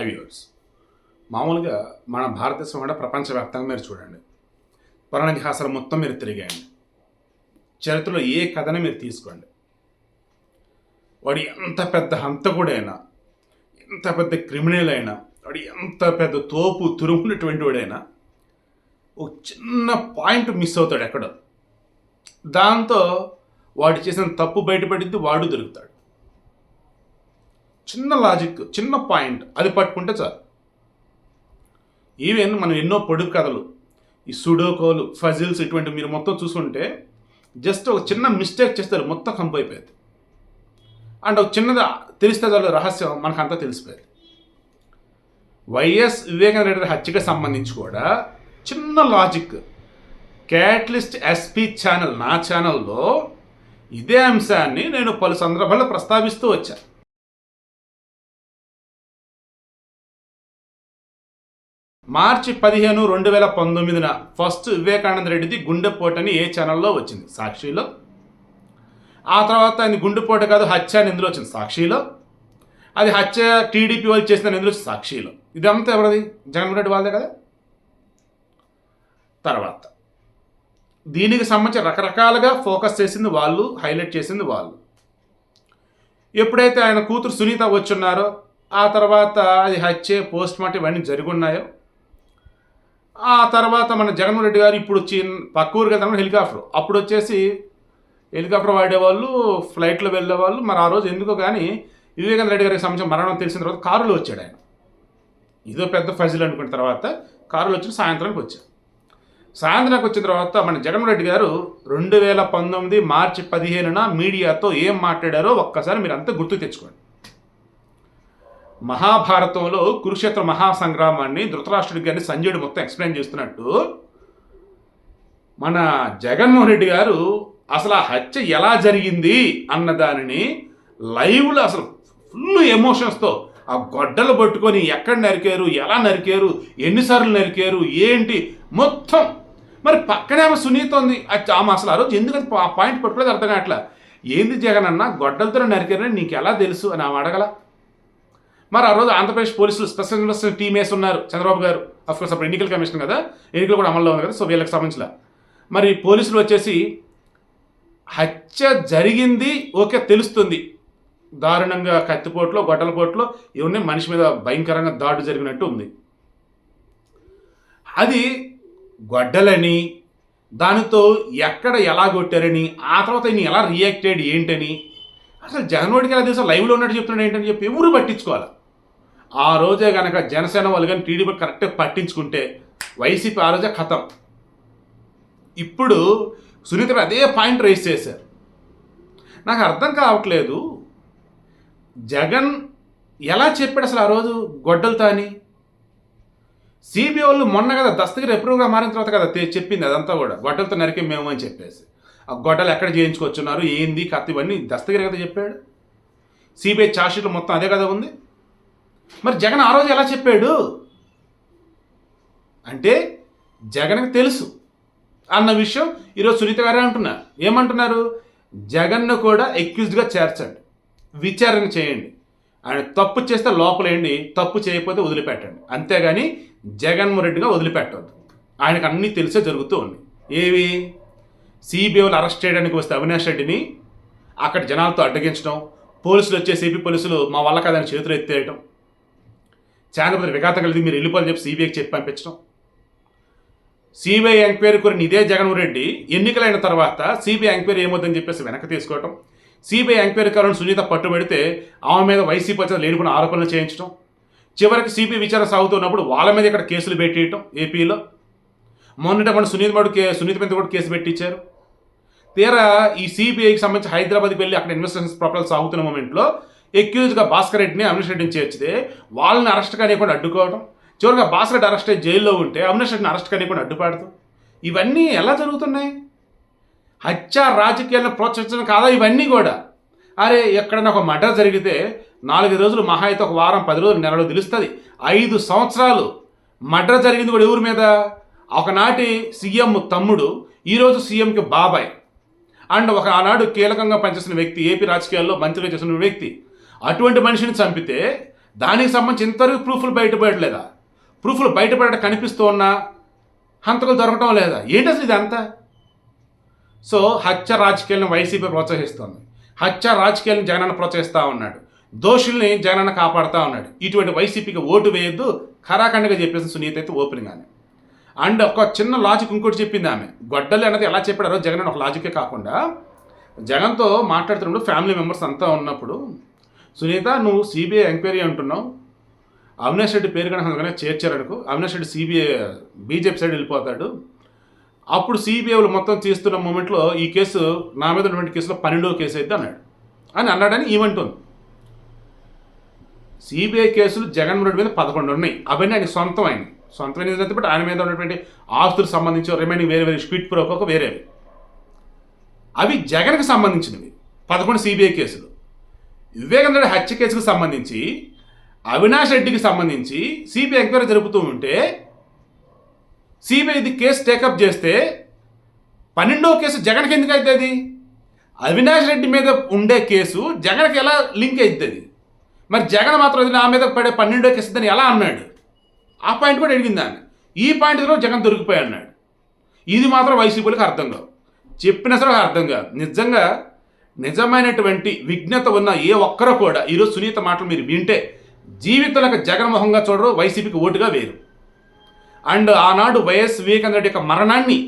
హైవ్యూర్స్ మామూలుగా మన భారతదేశం కూడా ప్రపంచవ్యాప్తంగా మీరు చూడండి. పురాణితిహాసాలు మొత్తం మీరు తిరిగేయండి. చరిత్రలో ఏ కథను మీరు తీసుకోండి. వాడు ఎంత పెద్ద హంతకుడైనా ఎంత పెద్ద క్రిమినల్ అయినా వాడు ఎంత పెద్ద తోపు తురుమునటువంటి వాడైనా ఒక చిన్న పాయింట్ మిస్ అవుతాడు ఎక్కడో. దాంతో వాడు చేసిన తప్పు బయటపడింది వాడు దొరుకుతాడు. చిన్న లాజిక్ చిన్న పాయింట్ అది పట్టుకుంటే చాలు. ఈవెన్ మనం ఎన్నో పొడుగు కథలు ఈ సుడోకోలు ఫజిల్స్ ఇటువంటి మీరు మొత్తం చూసుకుంటే జస్ట్ ఒక చిన్న మిస్టేక్ చేస్తారు మొత్తం కంపు అయిపోయింది అండ్ ఒక చిన్నది తెలిస్తే చాలు రహస్యం మనకంతా తెలిసిపోయింది. వైఎస్ వివేకానంద రెడ్డి హత్యకి సంబంధించి కూడా చిన్న లాజిక్ క్యాట్లిస్ట్ ఎస్పీ ఛానల్ నా ఛానల్లో ఇదే అంశాన్ని నేను పలు సందర్భాల్లో ప్రస్తావిస్తూ వచ్చాను. మార్చి పదిహేను రెండు వేల పంతొమ్మిదిన ఫస్ట్ వివేకానంద రెడ్డిది గుండెపోటు అని ఏ ఛానల్లో వచ్చింది? సాక్షిలో. ఆ తర్వాత ఆయన గుండెపోటు కాదు హత్య అని ఎందులో వచ్చింది. సాక్షిలో. అది హత్య టీడీపీ వాళ్ళు చేసిన ఎందులో వచ్చింది. సాక్షిలో. ఇదంతా ఎవరిది? జగన్మోహన్ రెడ్డి వాళ్ళదే కదా? తర్వాత. దీనికి సంబంధించి రకరకాలుగా ఫోకస్ చేసింది వాళ్ళు హైలైట్ చేసింది వాళ్ళు. ఎప్పుడైతే ఆయన కూతురు సునీత వచ్చున్నారో ఆ తర్వాత అది హత్య పోస్ట్ మార్టం ఇవన్నీ జరుగున్నాయో ఆ తర్వాత మన జగన్మోహన్ రెడ్డి గారు ఇప్పుడు వచ్చి పక్క ఊరికి వెళ్తాం హెలికాప్టర్. అప్పుడు వచ్చేసి హెలికాప్టర్ వాడేవాళ్ళు ఫ్లైట్లో వెళ్ళేవాళ్ళు మరి ఆ రోజు ఎందుకో కానీ వివేకానంద రెడ్డి గారికి సంబంధించిన మరణం తెలిసిన తర్వాత కారులో వచ్చాడు ఆయన. ఇదో పెద్ద ఫజిల్ అనుకున్న తర్వాత కారులో వచ్చి సాయంత్రానికి వచ్చాడు. సాయంత్రానికి వచ్చిన తర్వాత మన జగన్మోహన్ రెడ్డి గారు రెండు వేల పంతొమ్మిది మార్చి పదిహేనున మీడియాతో ఏం మాట్లాడారో ఒక్కసారి మీరు అంతా గుర్తు తెచ్చుకోండి. మహాభారతంలో కురుక్షేత్ర మహాసంగ్రామాన్ని ధృతరాష్ట్రుడి గారిని సంజయుడు మొత్తం ఎక్స్ప్లెయిన్ చేస్తున్నట్టు మన జగన్మోహన్ రెడ్డి గారు అసలు ఆ హత్య ఎలా జరిగింది అన్న దానిని లైవ్లో అసలు ఫుల్ ఎమోషన్స్తో ఆ గొడ్డలు పట్టుకొని ఎక్కడ నరికారు ఎలా నరికారు ఎన్నిసార్లు నరికారు ఏంటి మొత్తం. మరి పక్కనే ఆమె సునీత ఉంది. ఆమె అసలు ఆ రోజు ఎందుకంటే అది పాయింట్ పట్టుకోలేదు అర్థం కావట్లా. ఏంది జగన్ అన్న గొడ్డలతో నరికారని నీకు ఎలా తెలుసు అని ఆమె అడగల? మరి ఆ రోజు ఆంధ్రప్రదేశ్ పోలీసులు స్పెషల్ ఇన్వెస్టిగేషన్ టీమ్ వేసి ఉన్నారు చంద్రబాబు గారు. అఫ్కోర్స్ అప్పుడు ఎన్నికల కమిషన్ కదా. ఎన్నికలు కూడా అమల్లో ఉంది కదా సో వీళ్ళకి సంబంధించిన. మరి పోలీసులు వచ్చేసి హత్య జరిగింది ఓకే తెలుస్తుంది. దారుణంగా కత్తిపోట్లో గొడ్డలపోట్లో ఇవన్నీ మనిషి మీద భయంకరంగా దాడు జరిగినట్టు ఉంది. అది గొడ్డలని దానితో ఎక్కడ ఎలా కొట్టారని ఆ తర్వాత ఈయన ఎలా రియాక్టెడ్ ఏంటని అసలు జగన్మోహన్కి ఎలా తెలుసా లైవ్లో ఉన్నట్టు చెప్తున్నాడు ఏంటని చెప్పి ఎవరు పట్టించుకోవాలి? ఆ రోజే కనుక జనసేన వాళ్ళు కానీ టీడీపీ కరెక్ట్గా పట్టించుకుంటే వైసీపీ ఆ రోజే ఖతం. ఇప్పుడు సునీత అదే పాయింట్ రేస్ చేశారు. నాకు అర్థం కావట్లేదు. జగన్ ఎలా చెప్పాడు అసలు ఆ రోజు గొడ్డలతో అని? సిబిఐ వాళ్ళు మొన్న కదా దస్తగిరి ఎప్రూవ్గా మారిన తర్వాత కదా చెప్పింది అదంతా కూడా. గొడ్డలతో నరికే మేము అని చెప్పేసి. ఆ గొడ్డలు ఎక్కడ చేయించుకొచ్చున్నారు ఏంది కత్తి ఇవన్నీ దస్తగిరి కదా చెప్పాడు. సిబిఐ ఛార్జ్షీట్లు మొత్తం అదే కదా ఉంది. మరి జగన్ ఆ రోజు ఎలా చెప్పాడు? అంటే జగన్కి తెలుసు అన్న విషయం ఈరోజు సునీత గారే అంటున్నారు. ఏమంటున్నారు? జగన్ను కూడా ఎక్యూజ్డ్గా చేర్చండి. విచారణ చేయండి. ఆయన తప్పు చేస్తే లోపలేండి తప్పు చేయకపోతే వదిలిపెట్టండి. అంతేగాని జగన్మోహన్ రెడ్డిగా వదిలిపెట్టవద్దు ఆయనకు అన్నీ తెలిసే జరుగుతూ ఉంది. ఏవి? సిబిఐలు అరెస్ట్ చేయడానికి వస్తే అవినాష్ రెడ్డిని అక్కడ జనాలతో అడ్డగించడం పోలీసులు వచ్చే సిపి పోలీసులు మా వల్ల కాదని చేతులు ఎత్తేయటం చాంద్రపతి విఘాతం కలిగి మీరు వెళ్ళిపోని చెప్పి సిబిఐకి చెప్పి పంపించడం. సిబిఐ ఎంక్వైరీ కోరిన ఇదే జగన్మోహన్ రెడ్డి ఎన్నికలైన తర్వాత సిబిఐ ఎంక్వైరీ ఏమొద్దని చెప్పేసి వెనక్కి తీసుకోవటం. సిబిఐ ఎంక్వైరీ కావాలని సునీత పట్టుబడితే ఆమె మీద వైసీపీ వచ్చిన లేనిపోయిన ఆరోపణలు చేయించడం చివరికి సిబిఐ విచారణ సాగుతున్నప్పుడు వాళ్ళ మీద ఇక్కడ కేసులు పెట్టేయటం ఏపీలో మొన్నటి మన సునీత మడు కే సునీత మీద కూడా కేసు పెట్టించారు. తీరా ఈ సిబిఐకి సంబంధించి హైదరాబాద్కి వెళ్ళి అక్కడ ఇన్వెస్టిగేషన్ ప్రొపల్ సాగుతున్న మూమెంట్లో ఎక్యూజ్గా భాస్కర్ రెడ్డిని అవినాష్ రెడ్డిని చేర్చితే వాళ్ళని అరెస్ట్ కానివ్వకుండా అడ్డుకోవడం చివరిగా భాస్కర్ రెడ్డి అరెస్ట్ అయ్యి జైల్లో ఉంటే అవినాష్ అరెస్ట్ కానివ్వకుండా అడ్డుపాడుతూ ఇవన్నీ ఎలా జరుగుతున్నాయి? హత్య రాజకీయాలను ప్రోత్సహించడం కాదా? ఇవన్నీ కూడా. అరే ఎక్కడైనా ఒక మర్డర్ జరిగితే నాలుగు రోజులు మహా అయితే ఒక వారం పది రోజులు నెలలో తెలుస్తుంది. ఐదు సంవత్సరాలు మర్డర్ జరిగింది కూడా ఎవరి మీద? ఒకనాటి సీఎం తమ్ముడు ఈరోజు సీఎంకి బాబాయ్. అండ్ ఒక ఆనాడు కీలకంగా పనిచేసిన వ్యక్తి ఏపీ రాజకీయాల్లో మంత్రిగా చేసిన వ్యక్తి. అటువంటి మనిషిని చంపితే దానికి సంబంధించి ఇంతవరకు ప్రూఫ్లు బయటపడలేదా? ప్రూఫ్లు బయటపడ కనిపిస్తూ ఉన్నా హంతకులు దొరకటం లేదా? ఏంటి అసలు ఇదంతా? సో హత్య రాజకీయాలను వైసీపీ ప్రోత్సహిస్తోంది. హత్య రాజకీయాలను జగనన్న ప్రోత్సహిస్తూ ఉన్నాడు. దోషుల్ని జగనన్న కాపాడుతూ ఉన్నాడు. ఇటువంటి వైసీపీకి ఓటు వేయొద్దు ఖరాఖండగా చెప్పేసి సునీత అయితే ఓపెనింగ్ ఆమె అండ్ ఒక చిన్న లాజిక్ ఇంకోటి చెప్పింది ఆమె. గొడ్డలి అనేది ఎలా చెప్పాడో జగన్ ఒక లాజికే కాకుండా జగన్తో మాట్లాడుతున్నప్పుడు ఫ్యామిలీ మెంబర్స్ అంతా ఉన్నప్పుడు సునీత నువ్వు సిబిఐ ఎంక్వైరీ అంటున్నావు. అవినాష్ రెడ్డి పేరు కనుక కనుక చేర్చారనుకో Avinash Reddy CBI BJP side వెళ్ళిపోతాడు. అప్పుడు సిబిఐలు మొత్తం తీస్తున్న మూమెంట్లో ఈ కేసు నా మీద ఉన్నటువంటి కేసులో పన్నెండో కేసు అయితే అన్నాడు. అని అన్నాడని ఈమంటుంది సిబిఐ కేసులు జగన్మోహన్ రెడ్డి మీద పదకొండు ఉన్నాయి. అవన్నీ ఆయన సొంతం ఆయన సొంతమైన బట్ ఆయన మీద ఉన్నటువంటి ఆస్తులకు సంబంధించి రిమైనింగ్ వేరే వేరే స్పీడ్ ప్రోకోక వేరేవి. అవి జగన్కి సంబంధించినవి. పదకొండు సిబిఐ కేసులు. వివేకానంద రెడ్డి హత్య కేసుకు సంబంధించి అవినాష్ రెడ్డికి సంబంధించి సిబిఐ ఎంక్వైరీ జరుపుతూ ఉంటే సిబిఐ ఇది కేసు టేకప్ చేస్తే పన్నెండో కేసు జగన్కి ఎందుకు అవుతుంది అవినాష్ రెడ్డి మీద ఉండే కేసు జగన్కి ఎలా లింక్ అవుతుంది మరి జగన్ మాత్రం అది నా మీద పడే పన్నెండో కేసు అని ఎలా అన్నాడు? ఆ పాయింట్ కూడా అడిగింది ఆమె. ఈ పాయింట్లో జగన్ దొరికిపోయి అన్నాడు. ఇది మాత్రం వైసీపీలకు అర్థం కావు చెప్పిన సరే అర్థం కాదు. నిజంగా నిజమైనటువంటి విజ్ఞత ఉన్న ఏ ఒక్కరో కూడా ఈరోజు సునీత మాటలు మీరు వింటే జీవితాలకు జగన్మోహంగా చూడరు వైసీపీకి ఓటుగా వేరు అండ్ ఆనాడు వైఎస్ వివేకానంద రెడ్డి యొక్క మరణాన్ని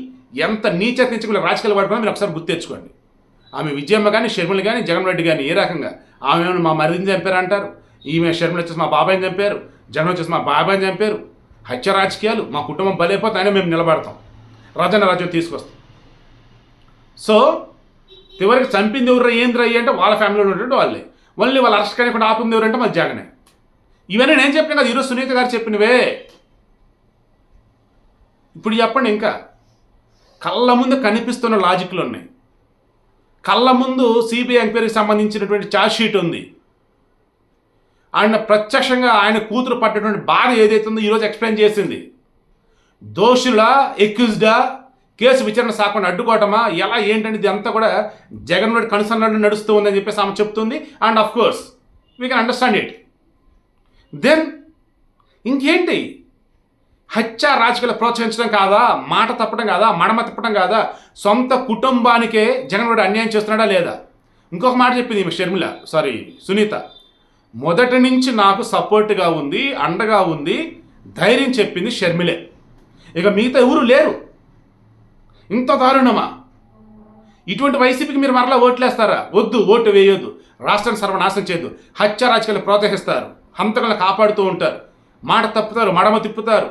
ఎంత నీచ రాజకీయాలు పడుకున్నా మీరు ఒకసారి గుర్తు తెచ్చుకోండి. ఆమె విజయమ్మ కానీ షర్మిల కానీ జగన్ రెడ్డి కానీ ఏ రకంగా ఆమె మా మరిదిని చంపారు అంటారు. ఈమె షర్మిల వచ్చేసి మా బాబాయ్ని చంపారు. జగన్ వచ్చేసి మా బాబాయ్ని చంపారు. హత్య రాజకీయాలు మా కుటుంబం బలైపోతే అయినా మేము నిలబడతాం. రాజన్న రాజ్యం తీసుకొస్తాం. సో చివరికి చంపింది ఎవరు ఏంద్ర అంటే వాళ్ళ ఫ్యామిలీలో ఉన్నటువంటి వాళ్ళే. మళ్ళీ వాళ్ళు అరెస్ట్ కానీ ఆపింది ఎవరంటే మళ్ళీ జగనే. ఇవన్నీ నేను చెప్పాను కదా ఈరోజు సునీత గారు చెప్పినవే. ఇప్పుడు చెప్పండి ఇంకా. కళ్ళ ముందు కనిపిస్తున్న లాజిక్లు ఉన్నాయి. కళ్ళ ముందు సిబిఐ ఎంక్వైరీకి సంబంధించినటువంటి ఛార్జ్ షీట్ ఉంది. ఆయన ప్రత్యక్షంగా ఆయన కూతురు పట్టినటువంటి బాధ ఏదైతే ఉందో ఈరోజు ఎక్స్ప్లెయిన్ చేసింది. దోషుల ఎక్యూజ్డా కేసు విచారణ సాకుండా అడ్డుకోవటమా? ఎలా ఏంటని ఇది అంతా కూడా జగన్ రెడ్డి కనుసన్నట్టు నడుస్తూ ఉందని చెప్పేసి ఆమె చెప్తుంది. And of course we can understand it then ఇంకేంటి? హత్య రాజకీయాలు ప్రోత్సహించడం కాదా? మాట తప్పడం కాదా? మడమ తప్పడం కాదా? సొంత కుటుంబానికే జగన్ రెడ్డి అన్యాయం చేస్తున్నాడా లేదా? ఇంకొక మాట చెప్పింది ఈమె షర్మిల సారీ సునీత. మొదటి నుంచి నాకు సపోర్ట్గా ఉంది అండగా ఉంది ధైర్యం చెప్పింది షర్మిలే. ఇక మిగతా ఎవరు లేరు. ఇంత దారుణమా? ఇటువంటి వైసీపీకి మీరు మరలా ఓట్లేస్తారా? వద్దు ఓటు వేయొద్దు. రాష్ట్రాన్ని సర్వనాశనం చేయొద్దు. హత్య రాజకీయాలు ప్రోత్సహిస్తారు. హంతకులను కాపాడుతూ ఉంటారు. మాట తప్పుతారు మడమ తిప్పుతారు.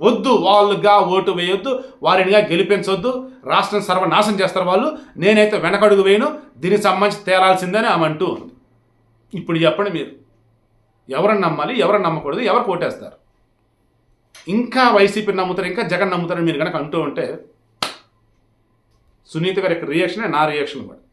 వద్దు వాళ్ళుగా ఓటు వేయొద్దు వారినిగా గెలిపించొద్దు. రాష్ట్రం సర్వనాశం చేస్తారు వాళ్ళు. నేనైతే వెనకడుగు వేయను. దీనికి సంబంధించి తేలాల్సిందని ఆమె అంటూ ఉంది. ఇప్పుడు చెప్పండి మీరు. ఎవరిని నమ్మాలి ఎవరిని నమ్మకూడదు ఎవరు కోటేస్తారు ఇంకా వైసీపీని నమ్ముతారు ఇంకా జగన్ నమ్ముతారని మీరు కనుక అంటూ ఉంటే సునీత గారి యొక్క రియాక్షన్ నా రియాక్షన్ కూడా.